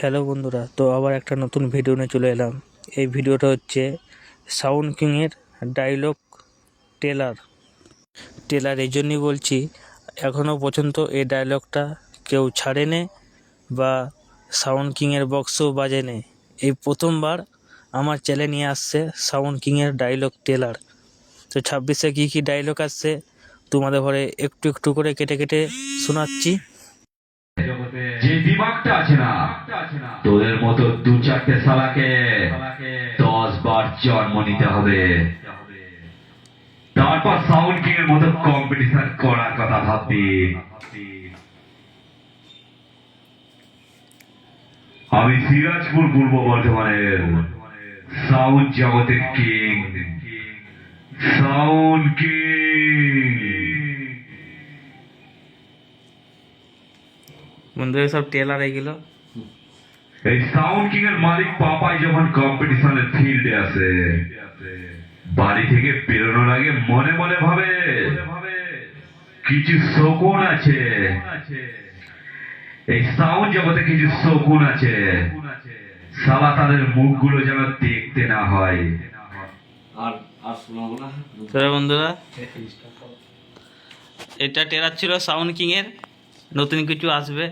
Hello বন্ধুরা, তো আবার একটা নতুন ভিডিও নিয়ে চলে এলাম। এই ভিডিওটা হচ্ছে সাউন্ড কিংয়ের ডায়লগ টেলার টেলার এই জন্যই বলছি এখনও পর্যন্ত এই ডায়লগটা কেউ ছাড়েনে বা সাউন্ড কিংয়ের বক্সও বাজেনে। এই প্রথমবার আমার চ্যানেলে নিয়ে আসছে সাউন্ড কিংয়ের ডায়লগ টেলার তো ছাব্বিশে কী কী ডায়লগ আসছে তোমাদের ঘরে একটু একটু করে কেটে কেটে শোনাচ্ছি। যে দিমাগটা আছে না তোদের মতো দু চারটে সালাকে দশ বার জন্ম নিতে হবে। তারপর সাউন্ড কিং এর মতো কম্পিটিশন করার কথা ভাববি। আমি সিরাজপুর পূর্ব বর্ধমানের সাউন্ড জগতের কিং সাউন্ড কিং বন্ধুরা সব টেলার এগুলো এই সাউন্ড কিং এর মালিক পাপাই যখন কম্পিটিশনের ফিল্ডে আসে বাড়ি থেকে বেরোনোর আগে মনে মনে ভাবে কিছু শকুন আছে। এই সাউন্ড জগতে কিছু শকুন আছে। সালা তাদের মুখগুলো যেন দেখতে না হয়। আর আর শোনাবো না? তাহলে বন্ধুরা এটা টেলার ছিল সাউন্ড কিংয়ের নতুন কিছু আসবে।